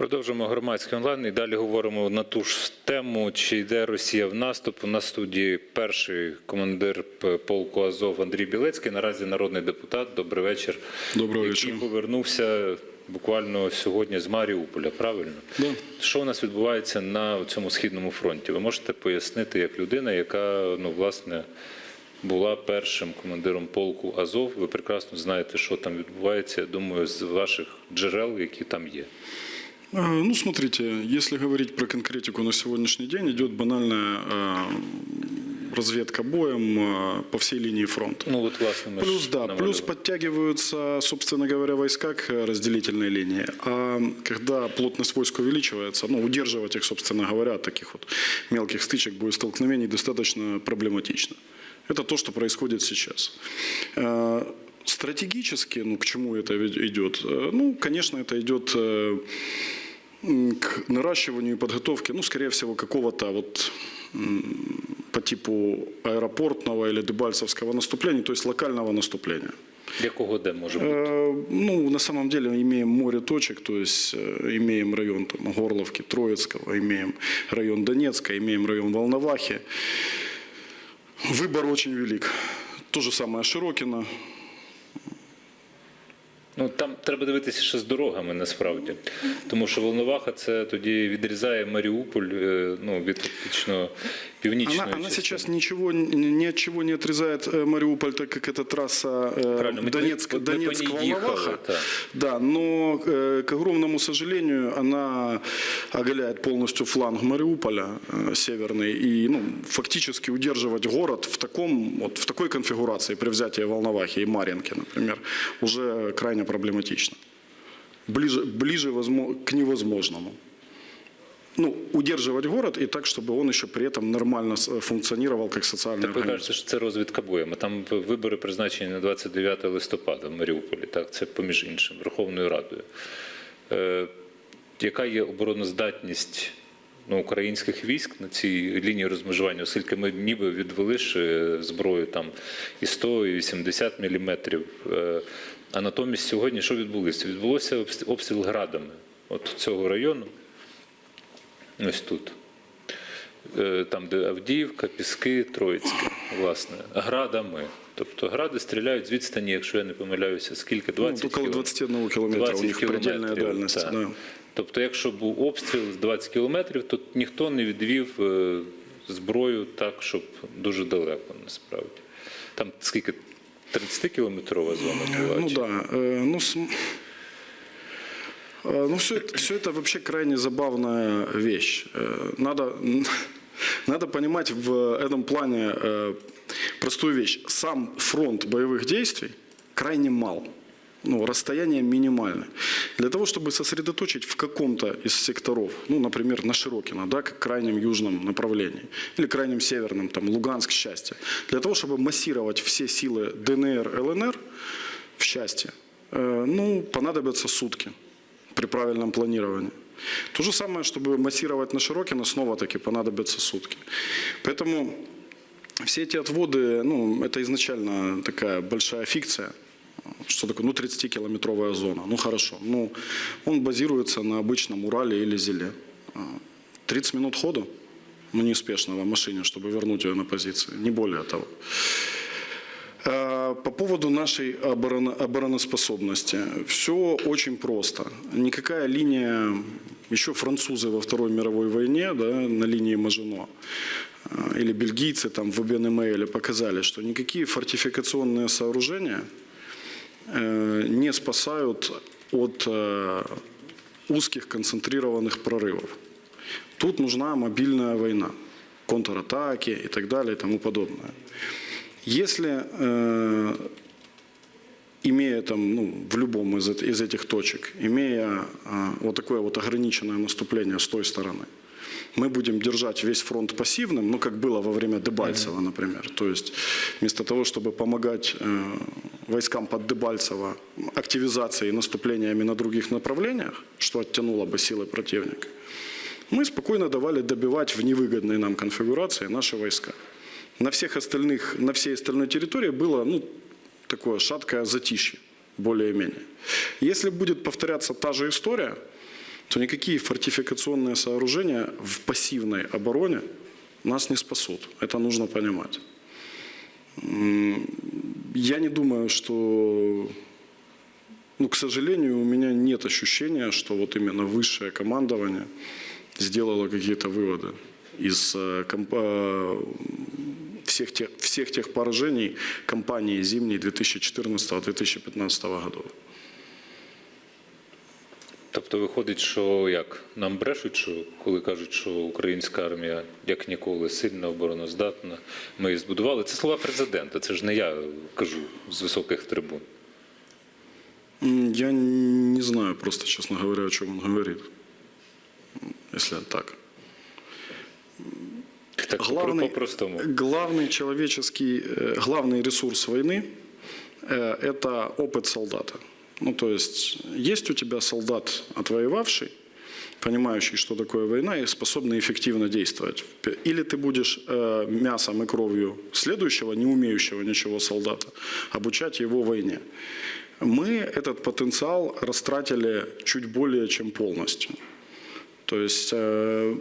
Продовжуємо громадський онлайн і далі говоримо на ту ж тему, чи йде Росія в наступ. На студії перший командир полку Азов Андрій Білецький, наразі народний депутат. Добрий вечір. Доброго який повернувся буквально сьогодні з Маріуполя. Правильно? Да. Що у нас відбувається на цьому східному фронті? Ви можете пояснити як людина, яка ну власне була першим командиром полку Азов. Ви прекрасно знаєте, що там відбувається. Я думаю, з ваших джерел, які там є. А, Ну, смотрите, если говорить про конкретику на сегодняшний день, идет банальная а, разведка боем а, по всей линии фронта. Ну от власне ми Плюс, да, намалювали. плюс подтягиваются, собственно говоря, войска к разделительной линии. А когда плотность войск увеличивается, ну, удерживать их, собственно говоря, от таких вот мелких стычек, боестолкновений достаточно проблематично. Это то, что происходит сейчас. Стратегически, ну, к чему это идет? Э, Ну, конечно, это идет э, к наращиванию и подготовке, ну, скорее всего, какого-то вот по типу аэропортного или дебальцевского наступления, то есть локального наступления. Якого де може бути? Э, Ну, на самом деле имеем море точек, то есть э, имеем район там, Горловки, Троицкого, имеем район Донецка, имеем район Волновахи. Выбор очень велик. То же самое Широкино. Ну там треба дивитися ще з дорогами насправді. Тому що Волноваха це тоді відрізає Маріуполь е, ну, від фактично північної Она, она частини. сейчас ничего, ни от чего не отрезает э, Мариуполь, так как это трасса э, Правильно, мы- Донецк, мы- мы по ней Донецк-Волноваха. ехали, да. Да, но, э, к огромному сожалению, она оголяет полностью фланг Мариуполя э, северный. И ну, фактически удерживать город в, таком, вот, в такой конфигурации при взятии Волновахи и Марьинки, например, уже крайне проблематично. Ближе, ближе возмо- к невозможному ну, удерживать город и так, чтобы он еще при этом нормально с- функционировал как социальный Так ви организм. кажете, що це розвідка боями. Там вибори призначені на 29 листопада в Маріуполі. Так, це поміж іншим Верховною Радою. Е, яка є обороноздатність ну, українських військ на цій лінії розмежування, оскільки ми ніби відвели ж е, зброю там і 100, і 80 міліметрів. Е, а натомість сьогодні що відбулося? Відбулося обс- обстріл градами от цього району. Ось тут. Е, Там, де Авдіївка, Піски, Троїцьке, власне, градами. Тобто гради стріляють з відстані, якщо я не помиляюся, скільки? 20 Ну, около кіло- 21 километра у них дальность. так. Да. Тобто, якщо був обстріл з 20 кілометрів, то ніхто не відвів е, зброю так, щоб дуже далеко насправді. Там скільки? 30-кілометрова зона була? Ну чи- да, ну, ну все, все это вообще крайне забавная вещь. Э, Надо, надо понимать в этом плане э, простую вещь. Сам фронт боевых действий крайне мал. Ну, расстояние минимальное. Для того, чтобы сосредоточить в каком-то из секторов, ну, например, на Широкино, да, как крайнем южном направлении, или крайнем северном, там, Луганск, счастье, для того, чтобы массировать все силы ДНР, ЛНР в счастье, э, ну, понадобятся сутки при правильном планировании. То же самое, чтобы массировать на Широкино, снова-таки понадобятся сутки. Поэтому все эти отводы, ну, это изначально такая большая фикция. Что такое? Ну, 30-километровая зона. Ну, хорошо. Ну, он базируется на обычном Урале или Зеле. А, 30 минут ходу, ну, неспешного в машине, чтобы вернуть ее на позиции. Не более того. Э, По поводу нашей обороно- обороноспособности. Все очень просто. Никакая линия, еще французы во Второй мировой войне, да, на линии Мажино, э, или бельгийцы там в Бенемейле показали, что никакие фортификационные сооружения э, не спасают от узких концентрированных прорывов. Тут нужна мобильная война, контратаки и так далее и тому подобное. Если, э, имея там, ну, в любом из, из этих точек, имея э, вот такое вот ограниченное наступление с той стороны, мы будем держать весь фронт пассивным, ну, как было во время Дебальцева, например. То есть вместо того, чтобы помогать э, войскам под Дебальцево активизацией и наступлениями на других направлениях, что оттянуло бы силы противника, мы спокойно давали добивать в невыгодной нам конфигурации наши войска. На всех остальных, на всей остальной территории было ну, такое шаткое затишье, более-менее. Если будет повторяться та же история, то никакие фортификационные сооружения в пассивной обороне нас не спасут. Это нужно понимать. Я не думаю, что ну, к сожалению, у меня нет ощущения, что вот именно высшее командование сделало какие-то выводы из э, э, всех тех, всех тех поражений кампании зимней 2014-2015 годов. Тобто виходить, що як нам брешуть, що коли кажуть, що українська армія як ніколи сильна, обороноздатна, ми її збудували. Це слова президента. Це ж не я кажу з високих трибун. Я не знаю просто, честно говоря, о чем он говорит, если так. Так Главный, по-простому. главный человеческий, э, главный ресурс войны э, – это опыт солдата. Ну, то есть, есть у тебя солдат, отвоевавший, понимающий, что такое война и способный эффективно действовать. Или ты будешь э, мясом и кровью следующего, не умеющего ничего солдата, обучать его войне. Мы этот потенциал растратили чуть более чем полностью. То есть э,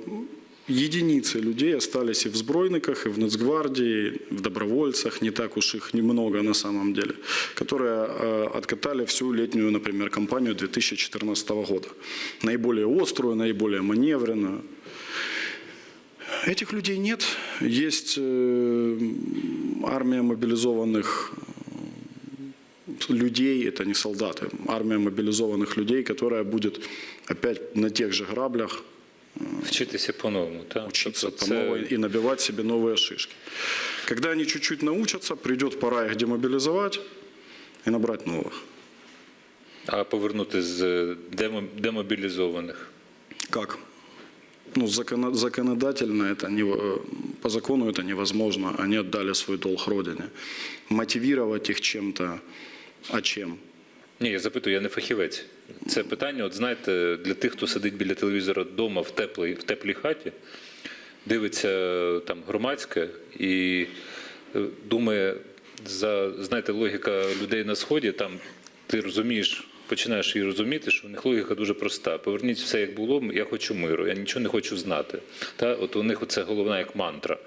единицы людей остались и в Збройниках, и в Нацгвардии, в добровольцах, не так уж их немного на самом деле, которые э, откатали всю летнюю, например, кампанию 2014 года. Наиболее острую, наиболее маневренную. Этих людей нет. Есть э, армия мобилизованных э, людей, это не солдаты, армия мобилизованных людей, которая будет опять на тех же граблях Вчитися по-новому. Так? учиться Тобто по новой и набивать себе новые шишки. Когда они чуть-чуть научатся, придет пора их демобилизовать и набрать новых. А повернути з демо- демобілізованих. Как? Ну, законо- законодательно это не, по закону это невозможно. Они отдали свой долг Родине. Мотивировать их чем-то, а чем? Ні, я запитую, я не фахівець. Це питання, от знаєте, для тих, хто сидить біля телевізора вдома в теплій, в теплій хаті, дивиться там громадське і е, думає, за знаєте, логіка людей на сході, там ти розумієш, починаєш її розуміти, що в них логіка дуже проста. Поверніть все як було, я хочу миру, я нічого не хочу знати. Та? От у них це головна як мантра.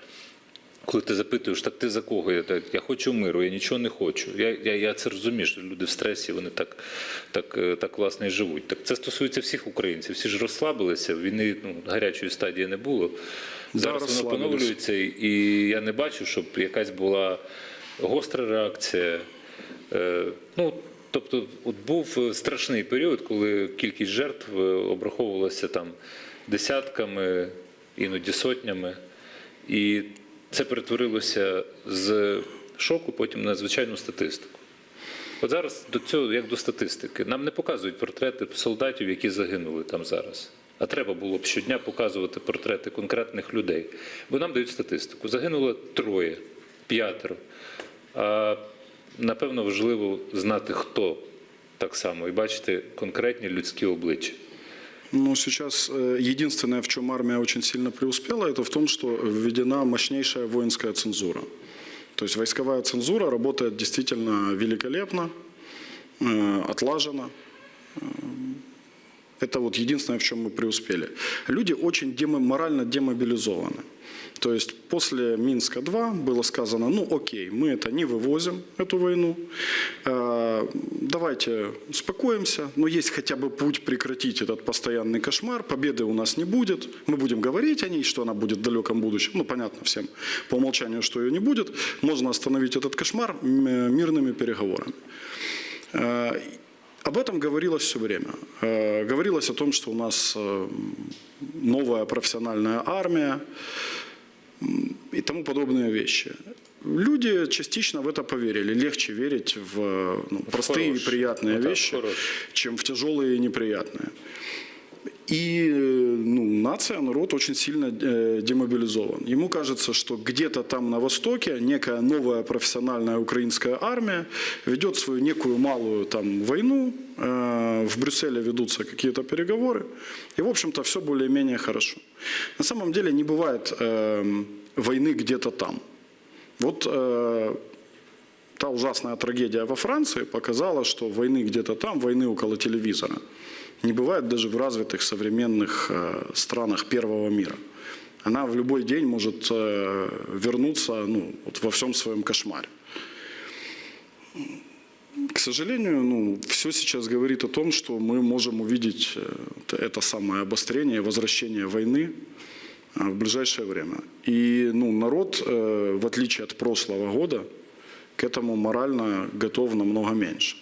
Коли ти запитуєш, так ти за кого? Я, так, я хочу миру, я нічого не хочу. Я, я, я це розумію, що люди в стресі, вони так, так, е, так власне і живуть. Так це стосується всіх українців. Всі ж розслабилися, війни ну, гарячої стадії не було. Зараз воно поновлюється, і я не бачу, щоб якась була гостра реакція. Е, ну, тобто, от був страшний період, коли кількість жертв е, обраховувалася там десятками, іноді сотнями. І це перетворилося з шоку потім на звичайну статистику. От зараз до цього, як до статистики, нам не показують портрети солдатів, які загинули там зараз. А треба було б щодня показувати портрети конкретних людей. Бо нам дають статистику. Загинуло троє, п'ятеро. А напевно важливо знати, хто так само, і бачити конкретні людські обличчя. Ну, сейчас э, единственное, в чем армия очень сильно преуспела, это в том, что введена мощнейшая воинская цензура. То есть войсковая цензура работает действительно великолепно, э, отлаженно. Э, Это вот единственное, в чем мы преуспели. Люди очень демо- морально демобилизованы. То есть после Минска-2 было сказано, ну окей, мы это не вывозим, эту войну, Э, давайте успокоимся, но есть хотя бы путь прекратить этот постоянный кошмар, победы у нас не будет, мы будем говорить о ней, что она будет в далеком будущем, ну понятно всем по умолчанию, что ее не будет, можно остановить этот кошмар мирными переговорами. Э, Об этом говорилось все время. Э, Говорилось о том, что у нас э, новая профессиональная армия и тому подобные вещи. Люди частично в это поверили. Легче верить в ну, простые и хорошее. приятные так, вещи, хорошее. чем в тяжелые и неприятные. И ну, нация, народ очень сильно э, демобилизован. Ему кажется, что где-то там на Востоке некая новая профессиональная украинская армия ведет свою некую малую там войну, в Брюсселе ведутся какие-то переговоры, и, в общем-то, все более-менее хорошо. На самом деле не бывает э, войны где-то там. Вот э, та ужасная трагедия во Франции показала, что войны где-то там, войны около телевизора, не бывает даже в развитых современных э, странах первого мира. Она в любой день может э, вернуться ну, вот во всем своем кошмаре К сожалению, ну, все сейчас говорит о том, что мы можем увидеть э, т- это самое обострение, возвращение войны э, в ближайшее время. И ну, народ, э, в отличие от прошлого года, к этому морально готов намного меньше.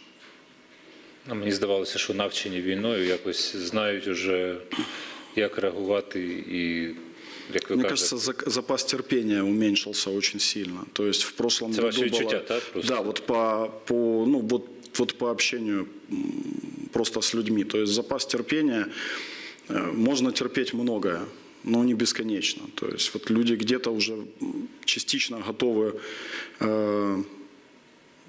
Ну, Мені здавалося, що навчені війною якось знають уже, як реагувати і, як ви Мне кажется, запас терпения уменьшился очень сильно. То есть в прошлом Это году было- так, просто? Да, вот по, по ну вот вот по общению просто с людьми. То есть запас терпения э, можно терпеть многое, но не бесконечно. То есть вот люди где-то уже частично готовы э,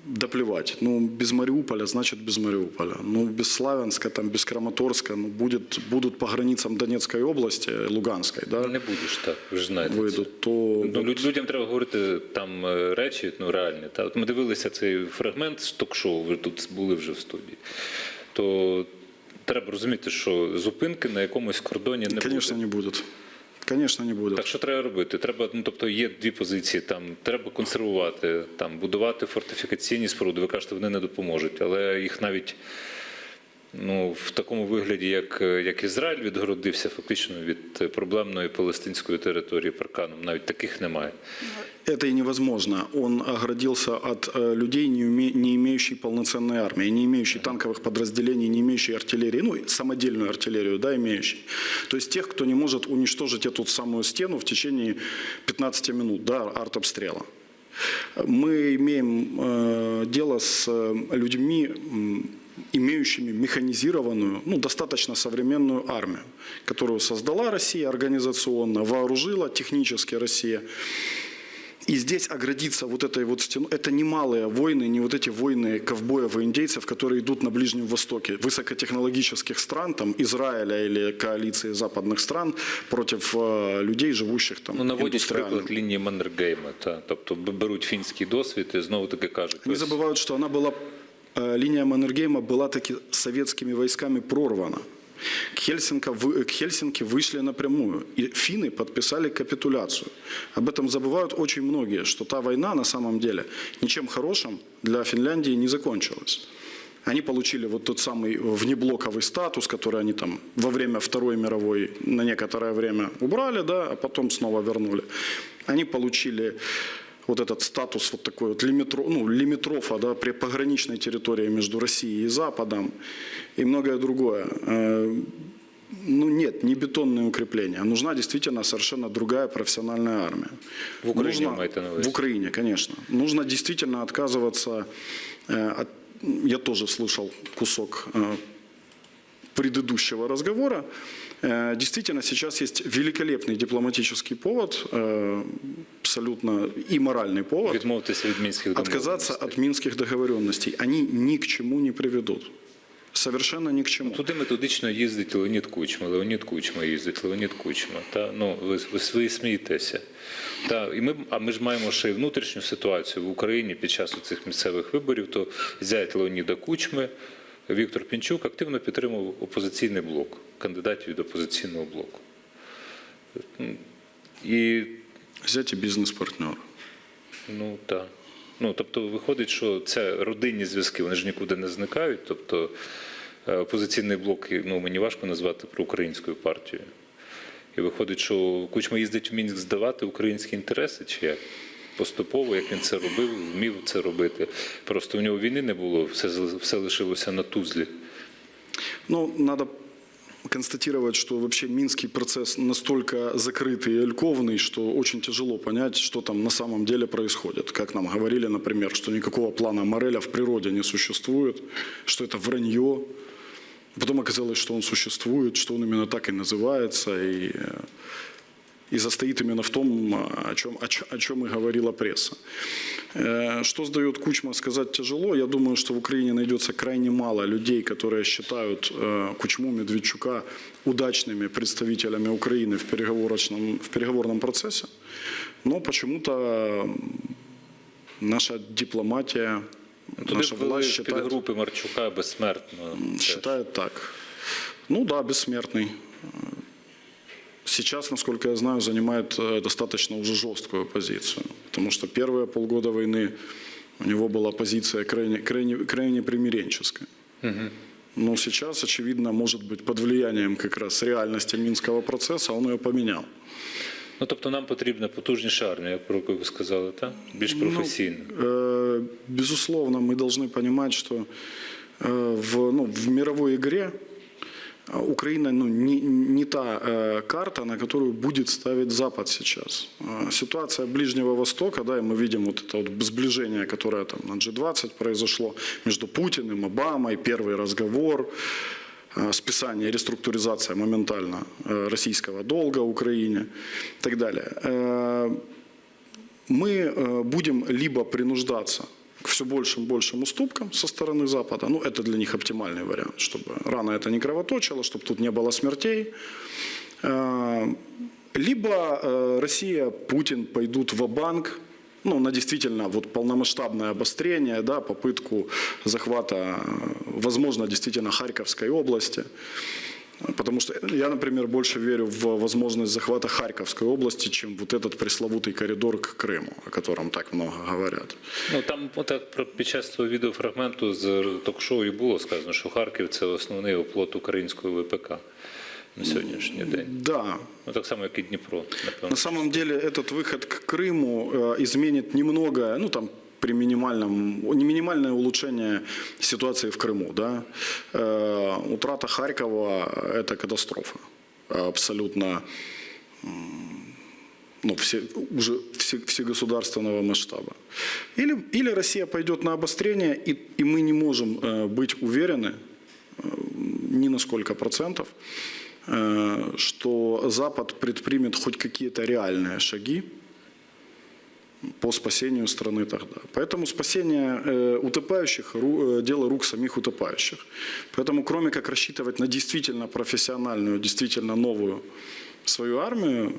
доплевать. Ну, без Мариуполя, значит, без Мариуполя. Ну, без Славянска, там, без Краматорска, ну, будет, будут по границам Донецкой области, Луганской, да, не будеш так, ви ж знаєте. вийдуть, то Ну, люд- людям треба говорити там е, речі ну, реальні. Та? От ми дивилися цей фрагмент з ток-шоу, ви тут були вже в студії. То треба розуміти, що зупинки на якомусь кордоні не Конечно, буде. не будет. Конечно, не будет. Так що треба робити? Треба, ну тобто є дві позиції. Там треба консервувати, там будувати фортифікаційні споруди. Ви кажете, вони не допоможуть, але їх навіть ну в такому вигляді, як, як Ізраїль відгородився фактично від е, проблемної палестинської території парканом. Навіть таких немає. Это и невозможно. Он оградился от э, людей, не, уме- не имеющих полноценной армии, не имеющих танковых подразделений, не имеющих артиллерии, ну, и самодельную артиллерию, да, имеющих. То есть тех, кто не может уничтожить эту самую стену в течение 15 минут, да, артобстрела. Мы имеем э, дело с э, людьми, м, имеющими механизированную, ну, достаточно современную армию, которую создала Россия организационно, вооружила технически Россия. И здесь оградиться вот этой вот стеной, это не малые войны, не вот эти войны ковбоев и индейцев, которые идут на Ближнем Востоке, высокотехнологических стран, там, Израиля или коалиции западных стран против э, людей, живущих там Ну наводять индустриально. приклад лінії Маннергейма. Та тобто б- беруть фінський досвід і знову таки кажуть. Они ось забывают, что она была, э, линия Маннергейма была таки советскими войсками прорвана. К, Хельсинка, вы- к Хельсинки вышли напрямую. И финны подписали капитуляцию. Об этом забывают очень многие, что та война на самом деле ничем хорошим для Финляндии не закончилась. Они получили вот тот самый внеблоковый статус, который они там во время Второй мировой на некоторое время убрали, да, а потом снова вернули. Они получили вот этот статус вот такой вот лимитро, ну, лимитрофа, да, при пограничной территории между Россией и Западом и многое другое. Э, Ну нет, не бетонные укрепления. Нужна действительно совершенно другая профессиональная армия. В Украине Нужно- на увазі? В Украине, конечно. Нужно действительно отказываться э, от... Я тоже слышал кусок э, предыдущего разговора. Э, Действительно, сейчас есть великолепный дипломатический повод, э, абсолютно и моральный повод, відмовитися від мінських отказаться домовленостей. от минских договоренностей. Они ни к чему не приведут. Совершенно ни к чему. Туди методично їздить Леонід Кучма, Леонід Кучма їздить, Леонід Кучма. Та, ну, ви, ви, ви смієтеся. Та, і ми, а ми ж маємо ще й внутрішню ситуацію в Україні під час цих місцевих виборів, то зять Леоніда Кучми, Віктор Пінчук активно підтримував опозиційний блок, кандидатів від опозиційного блоку. І Взять и бизнес-партнер. Ну так. Ну тобто виходить, що це родинні зв'язки, вони ж нікуди не зникають. Тобто е, опозиційний блок, ну мені важко назвати проукраїнською партією. І виходить, що Кучма їздить в Мінськ здавати українські інтереси, чи як? Поступово, як він це робив, вмів це робити. Просто в нього війни не було, все, з- все лишилося на тузлі. Ну, надо констатировать, что вообще минский процесс настолько закрытый и альковный, что очень тяжело понять, что там на самом деле происходит. Как нам говорили, например, что никакого плана Мореля в природе не существует, что это вранье. Потом оказалось, что он существует, что он именно так и называется, и, э, и застоит именно в том, о чем, о чем, о чем и говорила пресса. Э, Что сдает Кучма, сказать тяжело. Я думаю, что в Украине найдется крайне мало людей, которые считают э, Кучму, Медведчука удачными представителями Украины в переговорочном, в переговорном процессе. Но почему-то наша дипломатия, Туди наша власть считает, підгрупи Марчука безсмертно. Считает так. Ну да, бессмертный Сейчас, насколько я знаю, занимает э, достаточно уже жесткую позицию. Потому что первые полгода войны у него была позиция крайне, крайне, крайне примиренческая. Но сейчас, очевидно, может быть, под влиянием как раз реальности Минского процесса он ее поменял. Ну, тобто нам потрібна потужніша армія, про яку ви сказали, так? Більш професійна. Э, Безусловно, мы должны понимать, что э, в, ну, в мировой игре э, Украина ну, не, не та э, карта, на которую будет ставить Запад сейчас. Э, Ситуация Ближнего Востока, да, и мы видим вот это вот сближение, которое там на G20 произошло между Путиным, Обамой, первый разговор, э, списание, реструктуризация моментально э, российского долга Украине и так далее. Э, мы э, будем либо принуждаться к все большим большим уступкам со стороны Запада, ну это для них оптимальный вариант, чтобы рано это не кровоточило, чтобы тут не было смертей, Э, либо э, Россия, Путин пойдут в банк ну, на действительно вот полномасштабное обострение, да, попытку захвата, возможно, действительно Харьковской области. Потому что я, например, больше верю в возможность захвата Харьковской области, чем вот этот пресловутый коридор к Крыму, о котором так много говорят. Ну там отак про під час цього відеофрагменту з ток-шоу і було сказано, що Харків це основний оплот української ВПК на сьогоднішній день. Да, Ну так само, як і Дніпро, напевно. на самом деле этот выход к Крыму э, изменит немного, ну там при минимальном, не минимальное улучшение ситуации в Крыму, да. Э, утрата Харькова – это катастрофа, абсолютно, ну, все, уже все, всегосударственного масштаба. Или, или Россия пойдет на обострение, и, и мы не можем э, быть уверены, э, ни на сколько процентов, э, что Запад предпримет хоть какие-то реальные шаги по спасению страны тогда. Поэтому спасение э, утопающих ру- э, – дело рук самих утопающих. Поэтому кроме как рассчитывать на действительно профессиональную, действительно новую свою армию, м,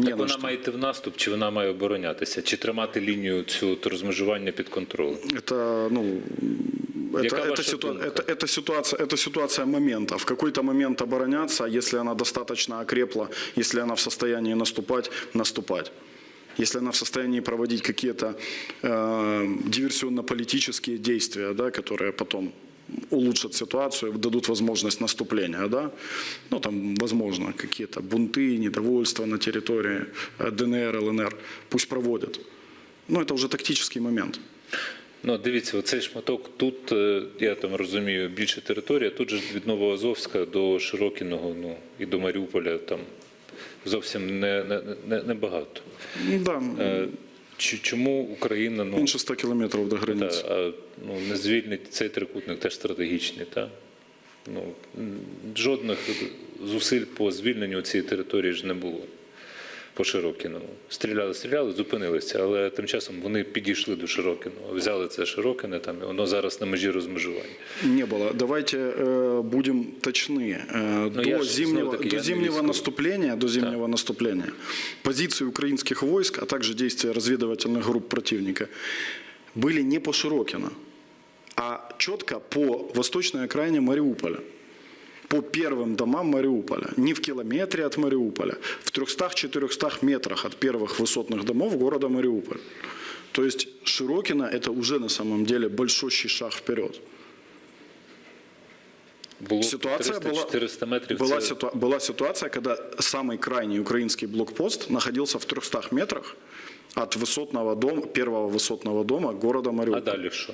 не Так на вона что. має йти в наступ, чи вона має оборонятися, чи тримати лінію цю от розмежування під контролем? Это, ну, это, Яка это, ваша ситу- думка? это, это ситуация, это ситуация момента. В какой-то момент обороняться, если она достаточно окрепла, если она в состоянии наступать, наступать. Если она в состоянии проводить какие-то э, диверсионно-политические действия, да, которые потом улучшат ситуацию, дадут возможность наступления, да, ну там, возможно, какие-то бунты, недовольства на территории э, ДНР, ЛНР, пусть проводят. Но это уже тактический момент. Ну, дивіться, оцей шматок тут, е, я там розумію, більше територія, тут же від Новоазовська до Широкіного, ну і до Маріуполя там зовсім не, не, не, не багато. Да, Е, Чому Україна ну, інше 100 кілометрів до та, границы. ну, не звільнить цей трикутник, теж стратегічний, так? Ну, жодних зусиль по звільненню цієї території ж не було. По Широкіному. Стріляли, стріляли, зупинилися, але тим часом вони підійшли до Широкіного, взяли це Широкине, там, і воно зараз на межі розмежування. Не было. Давайте э, будем точны. Э, Но я до ж зимнего, снова-таки, до я не зимнего військовий. наступления, до зимнего наступления позиции украинских войск, а также действия разведывательных групп противника были не по Широкино, а четко по восточной окраине Мариуполя. По первым домам Мариуполя. Не в километре от Мариуполя, в 300-400 метрах от первых высотных домов города Мариуполь. То есть Широкино – это уже на самом деле большущий шаг вперед. Було Ситуация была, 300-400 метрів. была, це- ситуа- была ситуация, когда самый крайний украинский блокпост находился в 300 метрах от высотного дома, первого высотного дома города А Мариуполь. далі що?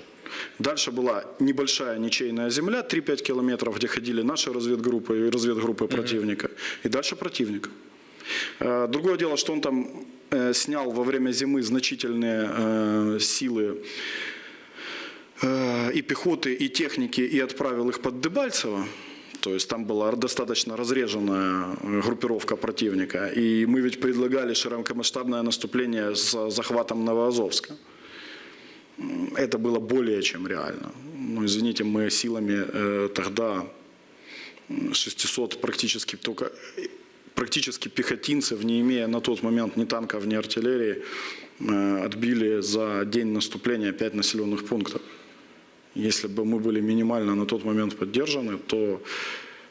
Дальше была небольшая ничейная земля, 3-5 километров, где ходили наши разведгруппы и разведгруппы противника. И дальше противник. Э, Другое дело, что он там э, снял во время зимы значительные э, силы и пехоты, и техники, и отправил их под Дебальцево. То есть там была достаточно разреженная э, группировка противника. И мы ведь предлагали широкомасштабное наступление с захватом Новоазовска. Это было более чем реально. Ну, извините, мы силами э, тогда м, 600 практически только практически пехотинцев, не имея на тот момент ни танков, ни артиллерии, э, отбили за день наступления 5 населенных пунктов. Если бы мы были минимально на тот момент поддержаны, то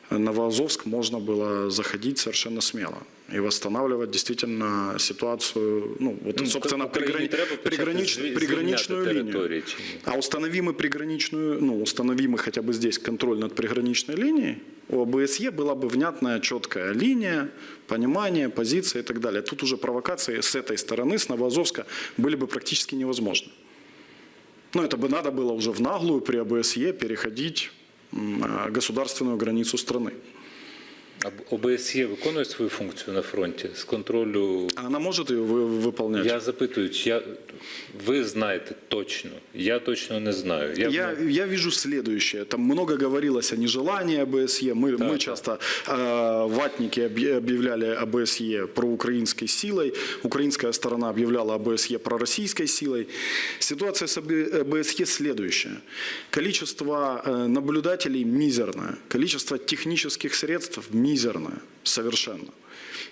Новоазовск можно было заходить совершенно смело и восстанавливать действительно ситуацию, ну, вот, Ну, собственно, Україні приграни- треба почати пригранич- зві- приграничную звільняти линию. території чи ні? А установим мы приграничную, ну, установим мы хотя бы здесь контроль над приграничной линией, у ОБСЕ была бы внятная, четкая линия, понимание, позиция и так далее. Тут уже провокации с этой стороны, с Новоазовска, были бы практически невозможны. Ну, это бы надо было уже в наглую при ОБСЕ переходить а, государственную границу страны. А ОБСЄ виконує свою функцію на фронті з контролю. А она может ее вы- выполнять? Я запитую, чи я... ви знаєте точно, я точно не знаю. Я, Я, я вижу следующее. Там много говорилось о нежелании ОБСЕ. Мы, мы да. часто э, ватники объ- объявляли ОБСЕ проукраинской силой. Украинская сторона объявляла ОБСЕ пророссийской силой. Ситуация с ОБ- ОБСЕ следующая. Количество э, наблюдателей мизерное. Количество технических средств мизерное. Совершенно.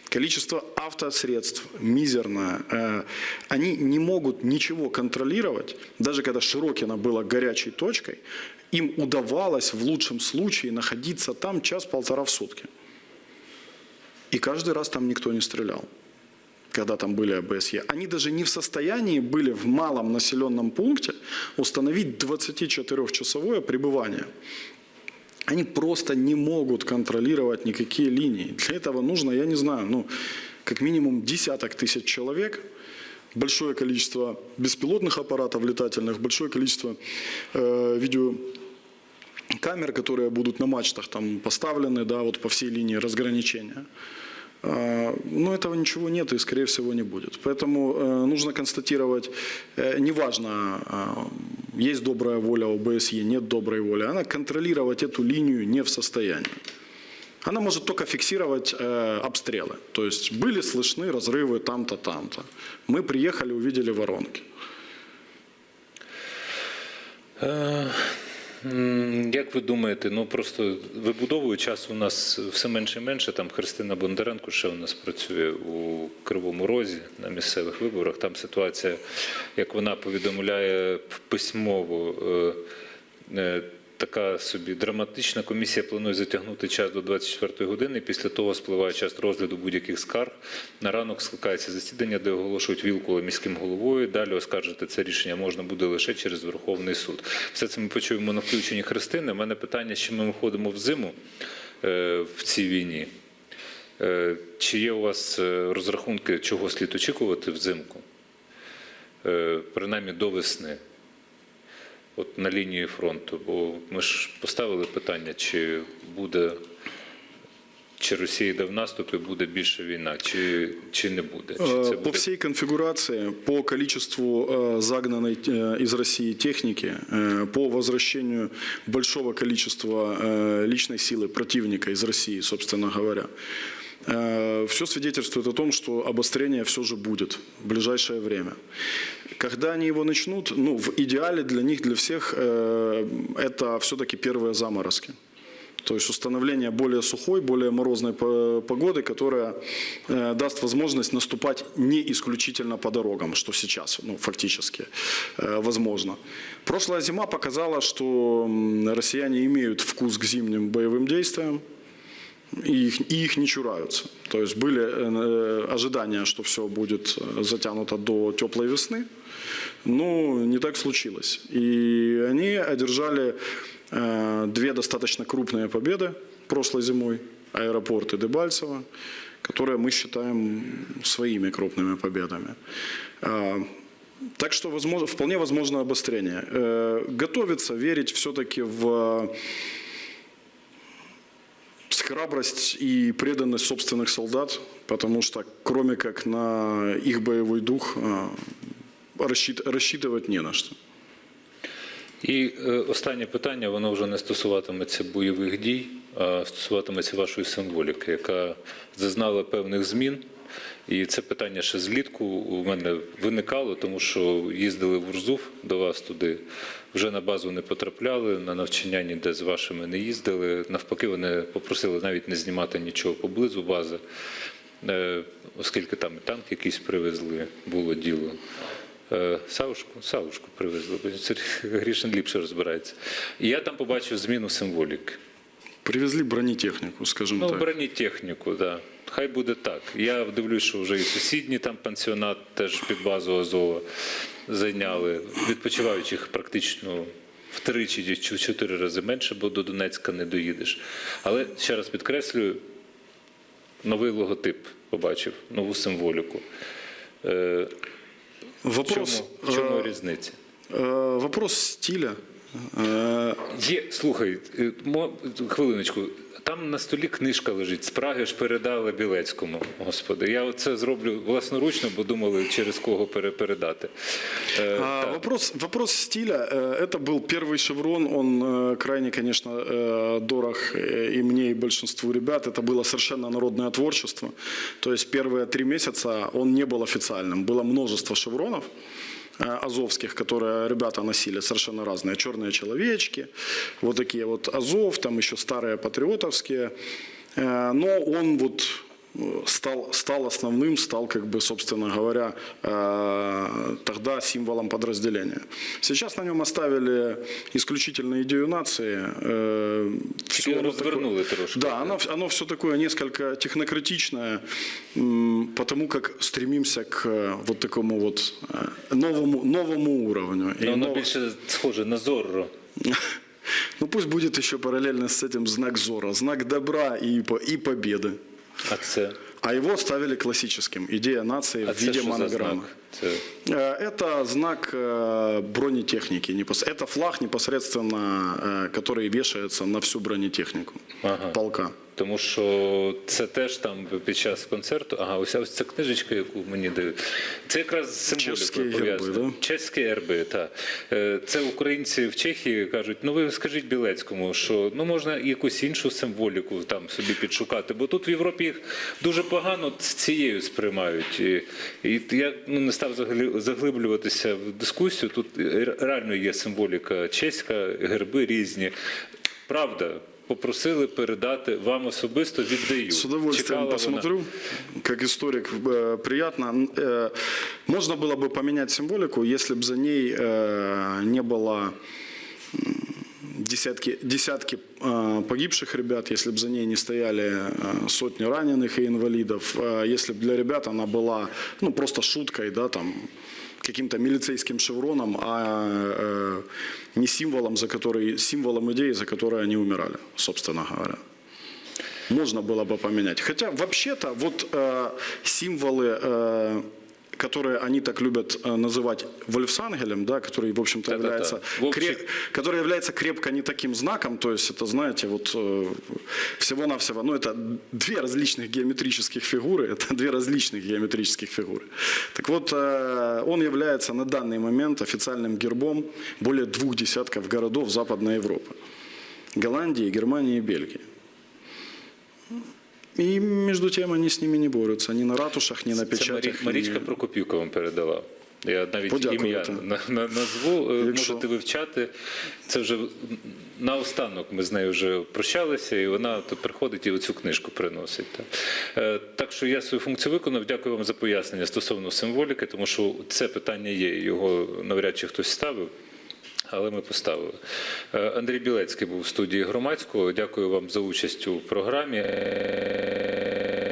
Количество автосредств мизерное. Э, Они не могут ничего контролировать. Даже когда Широкино было горячей точкой, им удавалось в лучшем случае находиться там час-полтора в сутки. И каждый раз там никто не стрелял когда там были ОБСЕ, они даже не в состоянии были в малом населенном пункте установить 24-часовое пребывание. Они просто не могут контролировать никакие линии. Для этого нужно, я не знаю, ну, как минимум десяток тысяч человек, большое количество беспилотных аппаратов летательных, большое количество э, видео камер, которые будут на мачтах там поставлены, да, вот по всей линии разграничения. А, Но этого ничего нет и, скорее всего, не будет. Поэтому э, нужно констатировать, э, неважно, есть добрая воля ОБСЕ, нет доброй воли, она контролировать эту линию не в состоянии. Она может только фиксировать э, обстрелы. То есть были слышны разрывы там-то, там-то. Мы приехали, увидели воронки. Як ви думаєте, ну просто вибудовує час у нас все менше і менше. Там Христина Бондаренко ще у нас працює у Кривому Розі на місцевих виборах. Там ситуація, як вона повідомляє письмово, е, е, така собі драматична комісія планує затягнути час до 24 години. Після того спливає час розгляду будь-яких скарг. На ранок скликається засідання, де оголошують Вілкула міським головою. Далі оскаржити це рішення можна буде лише через Верховний суд. Все це ми почуємо на включенні Христини. У мене питання, з чим ми виходимо в зиму е, в цій війні. Е, Чи є у вас е, розрахунки, чого слід очікувати взимку? Принаймні до весни от на лінії фронту. Бо ми ж поставили питання, чи буде, чи Росія йде в наступ і буде більше війна, чи, чи не буде. Чи Э, це По буде всей конфигурации, по количеству э, загнанной э, из России техники, э, по возвращению большого количества э, личной силы противника из России, собственно говоря, Все свидетельствует о том, что обострение все же будет в ближайшее время. Когда они его начнут, ну, в идеале для них, для всех, э, это все-таки первые заморозки. То есть установление более сухой, более морозной по- погоды, которая э, даст возможность наступать не исключительно по дорогам, что сейчас ну, фактически э, возможно. Прошлая зима показала, что россияне имеют вкус к зимним боевым действиям. И их, и их не чураются. То есть были э, ожидания, что все будет э, затянуто до теплой весны, но не так случилось. И они одержали э, две достаточно крупные победы прошлой зимой, аэропорты Дебальцево, которые мы считаем своими крупными победами. А, Так что возможно, вполне возможно обострение. Э, Готовиться, верить все-таки в храбрость и преданность собственных солдат, потому что кроме как на их боевой дух рассчитывать не на что. І е, останнє питання, воно вже не стосуватиметься бойових дій, а стосуватиметься вашої символіки, яка зазнала певних змін. І це питання ще злітку у мене виникало, тому що їздили в Урзув до вас туди, вже на базу не потрапляли, на навчання ніде з вашими не їздили. Навпаки, вони попросили навіть не знімати нічого поблизу бази. е, оскільки там і танк якийсь привезли, було діло. Е, Савушку, Савушку привезли, бо Грішин ліпше розбирається. І я там побачив зміну символіки. Привезли бронетехнику, скажем Ну, так. бронетехніку, да. Хай буде так. Я дивлюсь, що вже і сусідній там пансіонат теж під базу Азова зайняли. Відпочиваючих практично втричі чи в чотири рази менше, бо до Донецька не доїдеш. Але ще раз підкреслюю, новий логотип побачив, нову символіку. Е, в Вопрос, чому, чому э, різниця? э, вопрос стиля. Э, Є, слухай, е, мо- хвилиночку. Там на столі книжка лежить. З Праги ж передали Білецькому. Господи, я це зроблю власноручно, бо думали, через кого пере- передати. Е, А, так. вопрос, вопрос стиля. Э, Это был первый шеврон. Он э, крайне, конечно, э, дорог э, и мне, и большинству ребят. Это было совершенно народное творчество. То есть первые три месяца он не был официальным. Было множество шевронов э, Азовских, которые ребята носили, совершенно разные. Черные человечки, вот такие вот Азов, там еще старые патриотовские. Э, Но он вот э, стал, стал основным, стал, как бы, собственно говоря, э, тогда символом подразделения. Сейчас на нем оставили исключительно идею нации. э, оно развернули такое- трошки. Да, оно, оно все такое несколько технократичное, потому как стремимся к э, вот такому вот новому, новому уровню. И Ну, Воно нов- більше схоже на Зорро. Ну пусть будет еще параллельно с этим знак Зора, знак добра и, и победы. А це, А его ставили классическим. Идея нации а в виде монограммы. знак? Э, Это знак э, бронетехники. Это флаг непосредственно, э, который вешается на всю бронетехнику Ага. полка. Тому що це теж там під час концерту. Ага, ось ось ця книжечка, яку мені дають. Це якраз пов'язано. да? Чеські герби, так. Е, Це українці в Чехії кажуть, ну ви скажіть Білецькому, що ну можна якусь іншу символіку там собі підшукати, бо тут в Європі їх дуже погано з цією сприймають. І, і я ну, не став загли- заглиблюватися в дискусію. Тут реально є символіка чеська, герби різні. Правда. Попросили передати вам особисто віддаю. С удовольствием Чекала вона. посмотрю. Как историк э, приятно. Э, Можно было бы поменять символику, если бы за ней э, не было десятки, десятки погибших ребят, если бы за ней не стояли сотни раненых и инвалидов, если бы для ребят она была ну, просто шуткой, да, там, каким-то милицейским шевроном, а э, не символом, за который, символом идеи, за которой они умирали, собственно говоря можно было бы поменять. Хотя вообще-то вот э, символы, э, которые они так любят э, называть Вольфсангелем, да, который, в общем-то, является, В общем- кре- который является крепко не таким знаком, то есть это, знаете, вот э, всего-навсего, ну, это две различных геометрических фигуры, это две различных геометрических фигуры. Так вот, э, он является на данный момент официальным гербом более двух десятков городов Западной Европы. Голландии, Германии и Бельгии. И между тем они с ними не борются. Ни на ратушах, ни на Це Марічка Прокопівка вам передала. Я навіть Подякуйте. ім'я на, на, назву, е, Якщо- можете вивчати. Це вже наостанок ми з нею вже прощалися, і вона тут приходить і оцю книжку приносить. Так, е, так що я свою функцію виконав. Дякую вам за пояснення стосовно символіки, тому що це питання є. Його навряд чи хтось ставив. Але ми поставили. Е, Андрій Білецький був в студії громадського. Дякую вам за участь у програмі. Е,